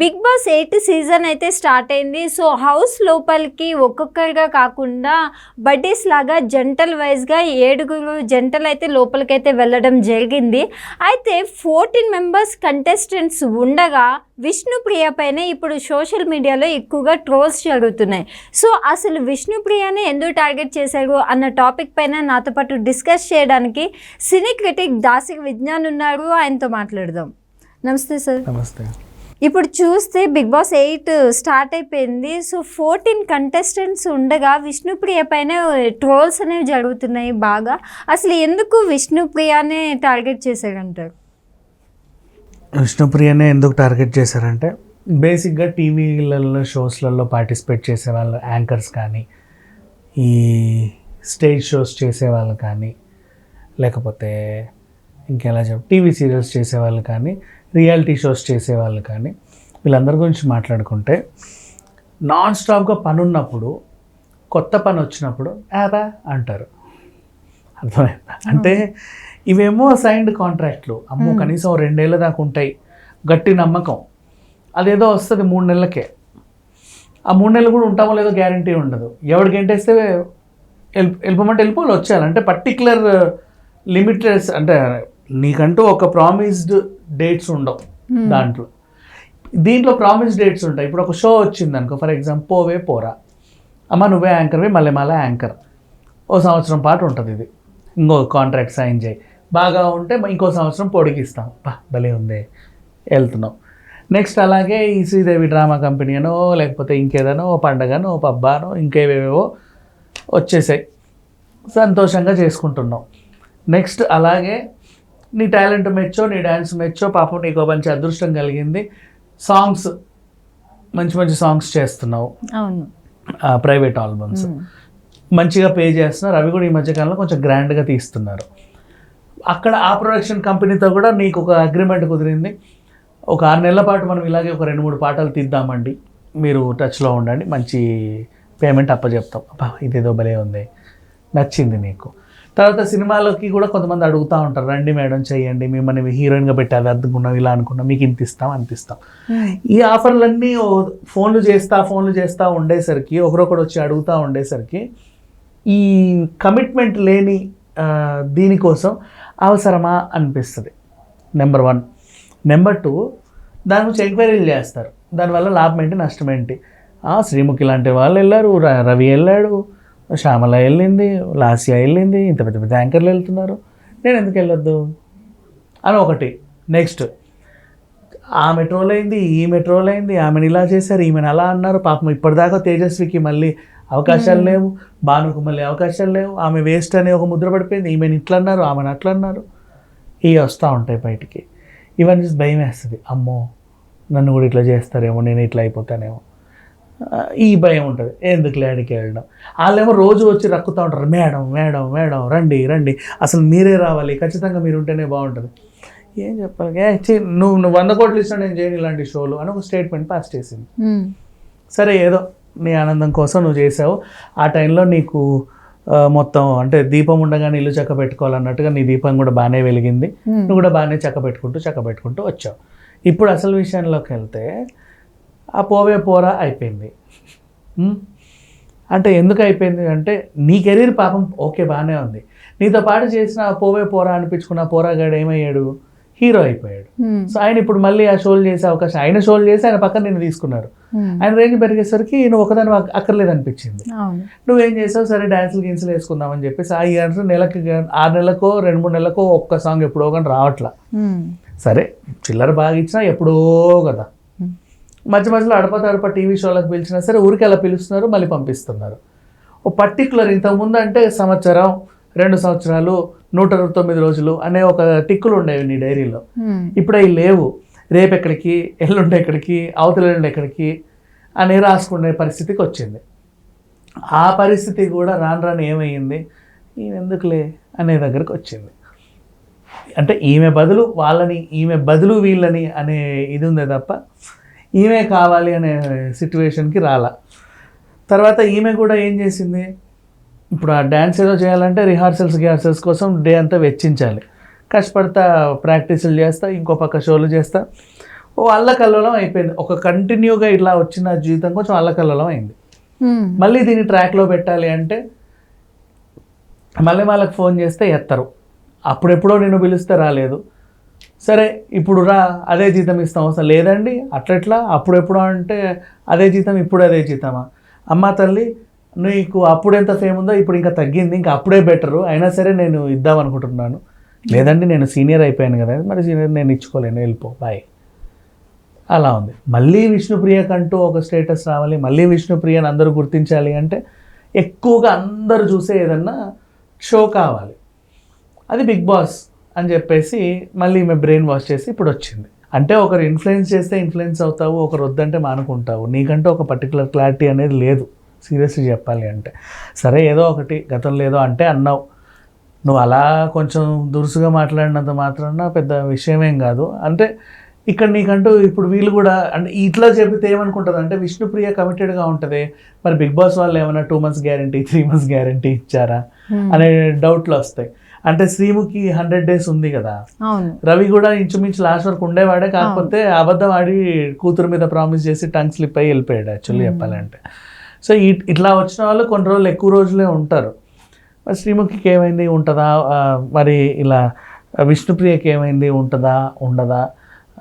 Big boss eight season అయితే start అయింది. So house లోపలికి ఒక్కొక్కరిగా కాకుండా బడ్డీస్ లాగా జంటల్ వైజ్గా ఏడుగురు జంటలు అయితే లోపలికైతే వెళ్ళడం జరిగింది. అయితే ఫోర్టీన్ మెంబర్స్ కంటెస్టెంట్స్ ఉండగా విష్ణుప్రియ పైన ఇప్పుడు సోషల్ మీడియాలో ఎక్కువగా ట్రోల్స్ జరుగుతున్నాయి. సో అసలు విష్ణుప్రియని ఎందుకు టార్గెట్ చేశారు అన్న టాపిక్ పైన నాతో పాటు డిస్కస్ చేయడానికి సినీ క్రిటిక్ దాసి విజ్ఞాన్ ఉన్నారు. ఆయనతో మాట్లాడదాం. నమస్తే సార్. నమస్తే. ఇప్పుడు చూస్తే బిగ్ బాస్ ఎయిట్ స్టార్ట్ అయిపోయింది. సో ఫోర్టీన్ కంటెస్టెంట్స్ ఉండగా విష్ణుప్రియ పైన ట్రోల్స్ అనేవి జరుగుతున్నాయి బాగా. అసలు ఎందుకు విష్ణుప్రియనే టార్గెట్ చేశారంటారు విష్ణుప్రియనే ఎందుకు టార్గెట్ చేశారంటే బేసిక్గా టీవీలలో షోస్లలో పార్టిసిపేట్ చేసే వాళ్ళు యాంకర్స్ కానీ ఈ స్టేజ్ షోస్ చేసేవాళ్ళు కానీ లేకపోతే ఇంకెలా చెప్ టీవీ సీరియల్స్ చేసేవాళ్ళు కానీ రియాలిటీ షోస్ చేసేవాళ్ళు కానీ వీళ్ళందరి గురించి మాట్లాడుకుంటే నాన్ స్టాప్గా పని ఉన్నప్పుడు కొత్త పని వచ్చినప్పుడు యాబా అంటారు. అర్థమైందా? అంటే ఇవేమో సైన్డ్ కాంట్రాక్ట్లు అమ్మో కనీసం రెండేళ్ళ దాకా ఉంటాయి. గట్టి నమ్మకం. అదేదో వస్తుంది మూడు నెలలకే. ఆ మూడు నెలలు కూడా ఉంటామో లేదో గ్యారంటీ ఉండదు. ఎవరికి వెళ్ళి వెళ్ళిపోమంటే వెళ్ళిపోవాలి వచ్చేయాలి. అంటే పర్టికులర్ లిమిటెడ్స్ అంటే నీకంటూ ఒక ప్రామిస్డ్ డేట్స్ ఉండవు దాంట్లో. దీంట్లో ప్రామిస్ డేట్స్ ఉంటాయి. ఇప్పుడు ఒక షో వచ్చింది అనుకో ఫర్ ఎగ్జాంపుల్ పోవే పోరా. అమ్మ నువ్వే యాంకర్వే మళ్ళీ మళ్ళీ యాంకర్ ఓ సంవత్సరం పాటు ఉంటుంది ఇది. ఇంకో కాంట్రాక్ట్ సైన్ చేయి. బాగా ఉంటే ఇంకో సంవత్సరం పొడిగిస్తాం. పా భలే ఉంది. వెళ్తున్నాం. నెక్స్ట్ అలాగే ఈ శ్రీదేవి డ్రామా కంపెనీ అనో లేకపోతే ఇంకేదనో ఓ పండగనో ఓ పబ్బానో ఇంకేవేవో వచ్చేసాయి. సంతోషంగా చేసుకుంటున్నాం. నెక్స్ట్ అలాగే నీ టాలెంట్ మెచ్చో నీ డ్యాన్స్ మెచ్చో పాపం నీకు మంచి అదృష్టం కలిగింది. సాంగ్స్ మంచి మంచి సాంగ్స్ చేస్తున్నావు. అవును. Private albums. మంచిగా పే చేస్తున్నారు. అవి కూడా ఈ మధ్యకాలంలో కొంచెం గ్రాండ్గా తీస్తున్నారు. అక్కడ ఆ ప్రొడక్షన్ కంపెనీతో కూడా నీకు ఒక అగ్రిమెంట్ కుదిరింది. ఒక ఆరు నెలల పాటు మనం ఇలాగే ఒక రెండు మూడు పాటలు తీద్దామండి. మీరు టచ్లో ఉండండి. మంచి పేమెంట్ అప్పచెప్తాం అబ్బా ఇదేదో భలే ఉంది. నచ్చింది నీకు తర్వాత సినిమాలకి కూడా కొంతమంది అడుగుతూ ఉంటారు రండి మేడం చెయ్యండి మిమ్మల్ని హీరోయిన్గా పెట్టి అది అనుకున్నాం ఇలా అనుకున్నాం మీకు ఇంత ఇస్తాం అంత ఇస్తాం. ఈ ఆఫర్లన్నీ ఫోన్లు చేస్తా ఫోన్లు చేస్తా ఉండేసరికి ఒకరొకరు వచ్చి అడుగుతూ ఉండేసరికి ఈ కమిట్మెంట్ లేని దీనికోసం అవసరమా అనిపిస్తుంది. నెంబర్ వన్ నెంబర్ టూ దాని గురించి ఎంక్వైరీలు చేస్తారు. దానివల్ల లాభం ఏంటి నష్టం ఏంటి? శ్రీముఖి లాంటి వాళ్ళు వెళ్ళారు రవి వెళ్ళాడు శ్యామల వెళ్ళింది లాస్యా వెళ్ళింది ఇంత పెద్ద పెద్ద యాంకర్లు వెళ్తున్నారు. నేను ఎందుకు వెళ్ళొద్దు? అని ఒకటి. నెక్స్ట్ ఆమె ట్రోల్ అయింది ఈమె ట్రోల్ అయింది ఆమెను ఇలా చేశారు ఈమెను అలా అన్నారు. పాపం ఇప్పటిదాకా తేజస్వికి మళ్ళీ అవకాశాలు లేవు. భానుకు మళ్ళీ అవకాశాలు లేవు. ఆమె వేస్ట్ అనే ఒక ముద్ర పడిపోయింది. ఈమెను ఇట్లా అన్నారు ఆమెను అట్లా అన్నారు. ఇవి వస్తూ ఉంటాయి బయటికి. ఇవన్నీ భయం వేస్తుంది. అమ్మో నన్ను కూడా ఇట్లా చేస్తారేమో నేను ఇట్లా అయిపోతానేమో. ఆ, ఈ భయం ఉంటుంది. ఎందుకు లేడికి వెళ్ళడం? వాళ్ళేమో రోజు వచ్చి రక్కుతూ ఉంటారు మేడం మేడం మేడం రండి రండి. అసలు మీరే రావాలి ఖచ్చితంగా మీరు ఉంటేనే బాగుంటుంది. ఏం చెప్పాలి? ఏ, నువ్వు నువ్వు వంద కోట్లు ఇచ్చినా నేను చేయను ఇలాంటి షోలు అని ఒక స్టేట్మెంట్ పాస్ చేసింది. సరే ఏదో నీ ఆనందం కోసం నువ్వు చేసావు. ఆ టైంలో నీకు మొత్తం అంటే దీపం ఉండగానే ఇల్లు చక్క పెట్టుకోవాలన్నట్టుగా నీ దీపం కూడా బాగానే వెలిగింది. నువ్వు కూడా బాగానే చక్క పెట్టుకుంటూ చక్క పెట్టుకుంటూ వచ్చావు. ఇప్పుడు అసలు విషయంలోకి వెళ్తే ఆ పోవే పోరా అయిపోయింది? అంటే ఎందుకు అయిపోయింది అంటే నీ కెరీర్ పాపం ఓకే బాగానే ఉంది. నీతో పాటు చేసిన ఆ పోవే పోరా అనిపించుకున్న పోరాగాడు ఏమయ్యాడు? హీరో అయిపోయాడు. సో ఆయన ఇప్పుడు మళ్ళీ ఆ షోలు చేసే అవకాశం ఆయన షోలు చేసి ఆయన పక్కన నేను తీసుకున్నారు. ఆయన రేంజ్ పెరిగేసరికి నువ్వు ఒకదాని అక్కర్లేదు అనిపించింది నువ్వేం చేసావు? సరే డ్యాన్సులు గిన్సులు వేసుకుందామని చెప్పేసి ఆ ఇయర్స్ నెలకి ఆరు నెలలకో రెండు మూడు నెలలకో ఒక్క సాంగ్ ఎప్పుడో కానీ రావట్లా. సరే చిల్లర బాగా ఇచ్చినా ఎప్పుడో కదా. మధ్య మధ్యలో అడప తడప టీవీ షోలకు పిలిచినా సరే ఊరికి అలా పిలుస్తున్నారు మళ్ళీ పంపిస్తున్నారు. ఓ పర్టికులర్ ఇంతకుముందు అంటే సంవత్సరం రెండు సంవత్సరాలు నూట అరవై తొమ్మిది రోజులు అనే ఒక టిక్కులు ఉండేవి నీ డైరీలో. ఇప్పుడు అవి లేవు. రేపు ఎక్కడికి ఎల్లుండి ఎక్కడికి అవతల ఎల్లుండి ఎక్కడికి అని రాసుకునే పరిస్థితికి వచ్చింది. ఆ పరిస్థితి కూడా రాను రాను ఏమైంది? ఈమె ఎందుకులే అనే దగ్గరకు వచ్చింది. అంటే ఈమె బదులు వాళ్ళని ఈమె బదులు వీళ్ళని అనే ఇది ఉందే తప్ప ఈమె కావాలి అనే సిట్యువేషన్కి రాలా. తర్వాత ఈమె కూడా ఏం చేసింది? ఇప్పుడు ఆ డ్యాన్స్ ఏదో చేయాలంటే రిహార్సల్స్ గిహార్సల్స్ కోసం డే అంతా వెచ్చించాలి. కష్టపడతా ప్రాక్టీసులు చేస్తా ఇంకో పక్క షోలు చేస్తా. ఓ అల్లకల్లోలం అయిపోయింది. ఒక కంటిన్యూగా ఇట్లా వచ్చిన జీవితం కొంచెం అల్లకల్లోలం అయింది. మళ్ళీ దీన్ని ట్రాక్లో పెట్టాలి అంటే మళ్ళీ వాళ్ళకి ఫోన్ చేస్తే ఎత్తరు. అప్పుడెప్పుడో నేను పిలిస్తే రాలేదు. సరే ఇప్పుడు రా అదే జీతం ఇస్తాం. అసలు లేదండి. అట్లెట్లా? అప్పుడెప్పుడో అంటే అదే జీతం ఇప్పుడు అదే జీతమా? అమ్మ తల్లి నీకు అప్పుడు ఎంత ఫేమ్ ఉందో ఇప్పుడు ఇంకా తగ్గింది. ఇంకా అప్పుడే బెటరు. అయినా సరే నేను ఇద్దాం అనుకుంటున్నాను. లేదండి నేను సీనియర్ అయిపోయాను కదా. మరి సీనియర్ నేను ఇచ్చుకోలేను. వెళ్ళిపో. బాయ్ అలా ఉంది. మళ్ళీ విష్ణుప్రియకంటూ ఒక స్టేటస్ రావాలి. మళ్ళీ విష్ణుప్రియని అందరూ గుర్తించాలి అంటే ఎక్కువగా అందరూ చూసే ఏదన్నా షో కావాలి. అది బిగ్ బాస్. అని చెప్పేసి మళ్ళీ మేము బ్రెయిన్ వాష్ చేసి ఇప్పుడు వచ్చింది. అంటే ఒకరు ఇన్ఫ్లుయెన్స్ చేస్తే ఇన్ఫ్లుయెన్స్ అవుతావు ఒకరు వద్దంటే మానుకుంటావు. నీకంటూ ఒక పర్టికులర్ క్లారిటీ అనేది లేదు. సీరియస్లీ చెప్పాలి అంటే. సరే ఏదో ఒకటి గతంలో ఏదో అంటే అన్నావు. నువ్వు అలా కొంచెం దురుసుగా మాట్లాడినంత మాత్రాన పెద్ద విషయమేం కాదు. అంటే ఇక్కడ నీకంటూ ఇప్పుడు వీళ్ళు కూడా అంటే ఇట్లా చెబితే ఏమనుకుంటుంది అంటే విష్ణుప్రియ కమిటెడ్గా ఉంటుంది. మరి బిగ్ బాస్ వాళ్ళు ఏమైనా two months guarantee three months guarantee ఇచ్చారా? మ్మ్. అనే డౌట్లు వస్తాయి. అంటే శ్రీముఖి హండ్రెడ్ డేస్ ఉంది కదా. రవి కూడా ఇంచుమించు లాస్ట్ వరకు ఉండేవాడే కాకపోతే అబద్ధం ఆడి కూతురు మీద ప్రామిస్ చేసి టంగ్ స్లిప్ అయ్యి వెళ్ళిపోయాడు యాక్చువల్లీ చెప్పాలంటే. సో ఇట్లా వచ్చిన వాళ్ళు కొన్ని రోజులు ఎక్కువ రోజులే ఉంటారు. మరి శ్రీముఖికి ఏమైంది ఉంటుందా? మరి ఇలా విష్ణుప్రియకి ఏమైంది ఉంటుందా? ఉండదా?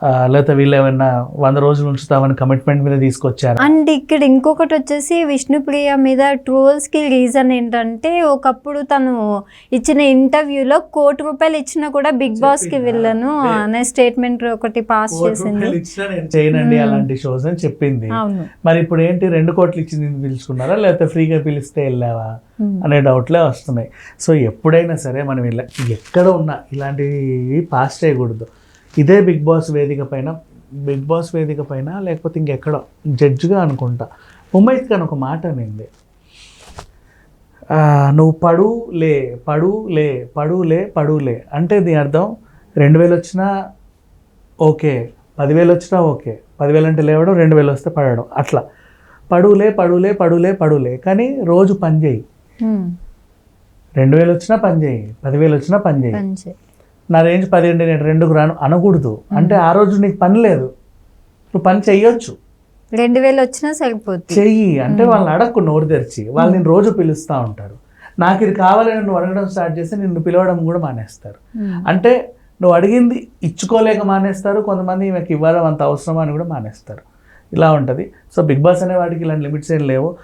లేకపోతే వీళ్ళు ఏమైనా వంద రోజులు ఉంచుతామని కమిట్మెంట్ మీద తీసుకొచ్చారు? అండ్ ఇక్కడ ఇంకొకటి వచ్చేసి విష్ణుప్రియ మీద ట్రోల్స్కి రీజన్ ఏంటంటే ఒకప్పుడు తను ఇచ్చిన ఇంటర్వ్యూలో కోటి రూపాయలు ఇచ్చినా కూడా బిగ్ బాస్కి వెళ్ళను అనే స్టేట్మెంట్ ఒకటి పాస్ చేసింది. చేయనండి అలాంటి షోస్ అని చెప్పింది. మరి ఇప్పుడు ఏంటి రెండు కోట్లు ఇచ్చి నేను పిలుచుకున్నారా? లేకపోతే ఫ్రీగా పిలిస్తే వెళ్ళావా. అనే డౌట్లే వస్తున్నాయి. సో ఎప్పుడైనా సరే మనం ఇలా ఎక్కడ ఉన్నా ఇలాంటివి పాస్ చేయకూడదు. ఇదే బిగ్ బాస్ వేదిక పైన బిగ్ బాస్ వేదిక పైన లేకపోతే ఇంకెక్కడో జడ్జిగా అనుకుంటా. ఉమైత్ ఖాన్ ఒక మాట అనింది. నువ్వు పడు లే పడు లే పడు లే పడు లే. అంటే దీని అర్థం రెండు వేలు వచ్చినా ఓకే పదివేలు వచ్చినా ఓకే పదివేలు అంటే లేవడం రెండు వేలు వస్తే పడడం అట్లా. పడులే పడులే పడులే పడులే కానీ రోజు పని చేయి. రెండు వేలు వచ్చినా పని చేయి పదివేలు వచ్చినా పని చేయి. నా రేంజ్ పదిహేను నేను రెండుకు రాను అనకూడదు. అంటే ఆ రోజు నీకు పని లేదు. నువ్వు పని చెయ్యొచ్చు. రెండు వేలు వచ్చినా సరిపోతుంది చెయ్యి. అంటే వాళ్ళని అడక్కు నోరు తెరిచి. వాళ్ళు నేను రోజు పిలుస్తూ ఉంటారు. నాకు ఇది కావాలని నువ్వు అడగడం స్టార్ట్ చేస్తే నిన్ను పిలవడం కూడా మానేస్తారు. అంటే నువ్వు అడిగింది ఇచ్చుకోలేక మానేస్తారు. కొంతమంది ఈమెకి ఇవ్వడం అంత అవసరమా అని కూడా మానేస్తారు. ఇలా ఉంటుంది. సో బిగ్ బాస్ అనే వాడికి ఇలాంటి లిమిట్స్ ఏం లేవు.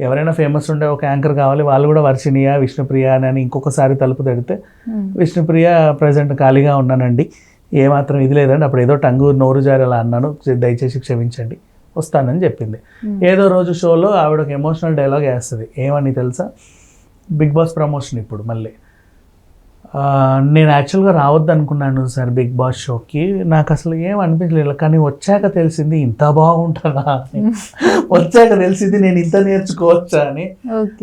ఎవరైనా ఫేమస్ ఉండే ఒక యాంకర్ కావాలి వాళ్ళు కూడా వర్షిణియా విష్ణుప్రియ అని అని ఇంకొకసారి తలుపు తడితే Hmm. విష్ణుప్రియ ప్రజెంట్ ఖాళీగా ఉన్నానండి. ఏమాత్రం ఇది లేదండి. అప్పుడు ఏదో టంగు నోరు జారి అలా అన్నాను. దయచేసి క్షమించండి. వస్తానని చెప్పింది. Hmm. ఏదో రోజు షోలో ఆవిడ ఒక ఎమోషనల్ డైలాగ్ వేస్తుంది. ఏమని తెలుసా? బిగ్ బాస్ ప్రమోషన్ ఇప్పుడు మళ్ళీ. నేను యాక్చువల్గా రావద్దు అనుకున్నాను సార్ బిగ్ బాస్ షోకి. నాకు అసలు ఏం అనిపించలేదు. కానీ వచ్చాక తెలిసింది ఇంత బాగుంటుందా అని. వచ్చాక తెలిసింది నేను ఇంత నేర్చుకోవచ్చా అని.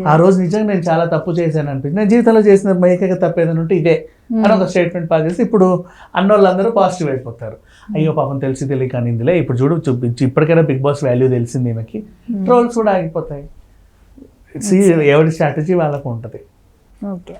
ఆ రోజు నిజంగా నేను చాలా తప్పు చేశాను అనిపించింది. నేను జీవితంలో చేసిన ఏకైక తప్పు ఏదైనా ఉంటే ఇదే అని ఒక స్టేట్మెంట్ పాస్ చేసి ఇప్పుడు అన్నోళ్ళందరూ పాజిటివ్ అయిపోతారు. అయ్యో పాపం తెలిసి తెలియక అనిందిలే. ఇప్పుడు చూడు చూపించి ఇప్పటికైనా బిగ్ బాస్ వాల్యూ తెలిసింది ఈమెకి. ట్రోల్స్ కూడా ఆగిపోతాయి. ఎవరి స్ట్రాటజీ వాళ్ళకు ఉంటుంది. ఓకే.